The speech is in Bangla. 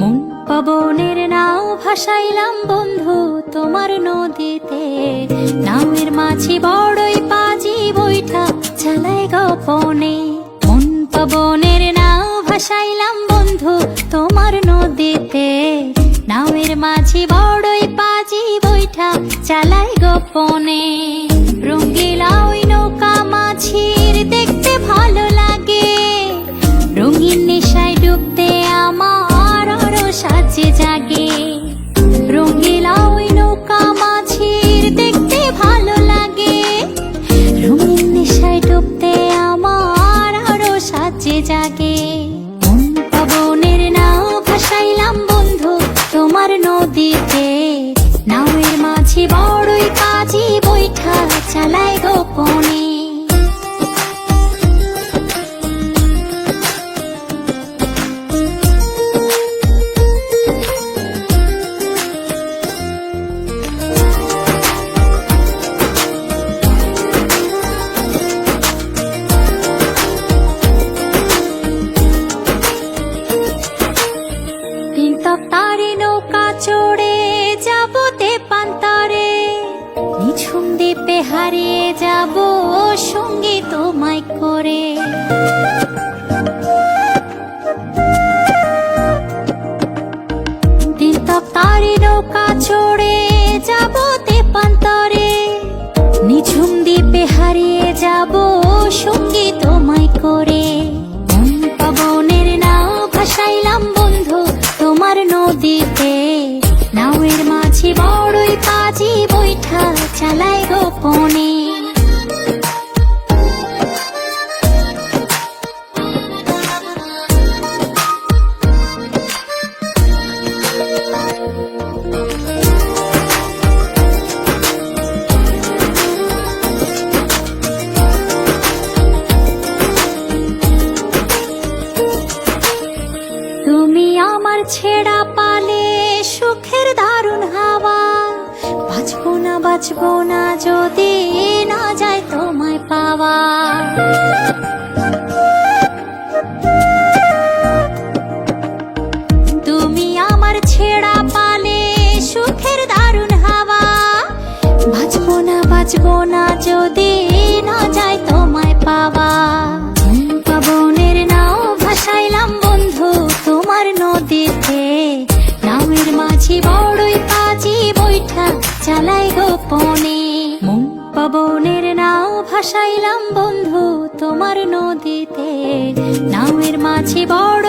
মন পবনের নাও ভাসাইলাম বন্ধু তোমার নদীতে। নামের মাছি বড়ই পাজি বৈঠা চালাই গোপনে। মন পবনের নাও ভাসাইলাম হারিয়ে যাব সঙ্গী তোমায় করে। তিনতক তারে নৌকা চড়ে যাব তে পান্তারে নিঝুম দ্বীপে হারিয়ে যাব সঙ্গী গোপনে তুমি আমার ছেঁড়া পালে সুখের বাঁচবো না যদি না যায় তোমায় পাওয়া তুমি আমার ছেঁড়া পালে সুখের দারুণ হাওয়া। বাঁচবো না বাঁচবো না যদি না যায় তোমায় পাওয়া। পবনের নাও ভাসাইলাম বন্ধু, তোমার নদীতে। নামের মাঝি বড়ই কাজী বৈঠা চালাই গোপনে মন পবনের নাও ভাসাইলাম বন্ধু তোমার নদীতে। নামের মাঝে বড়ই পা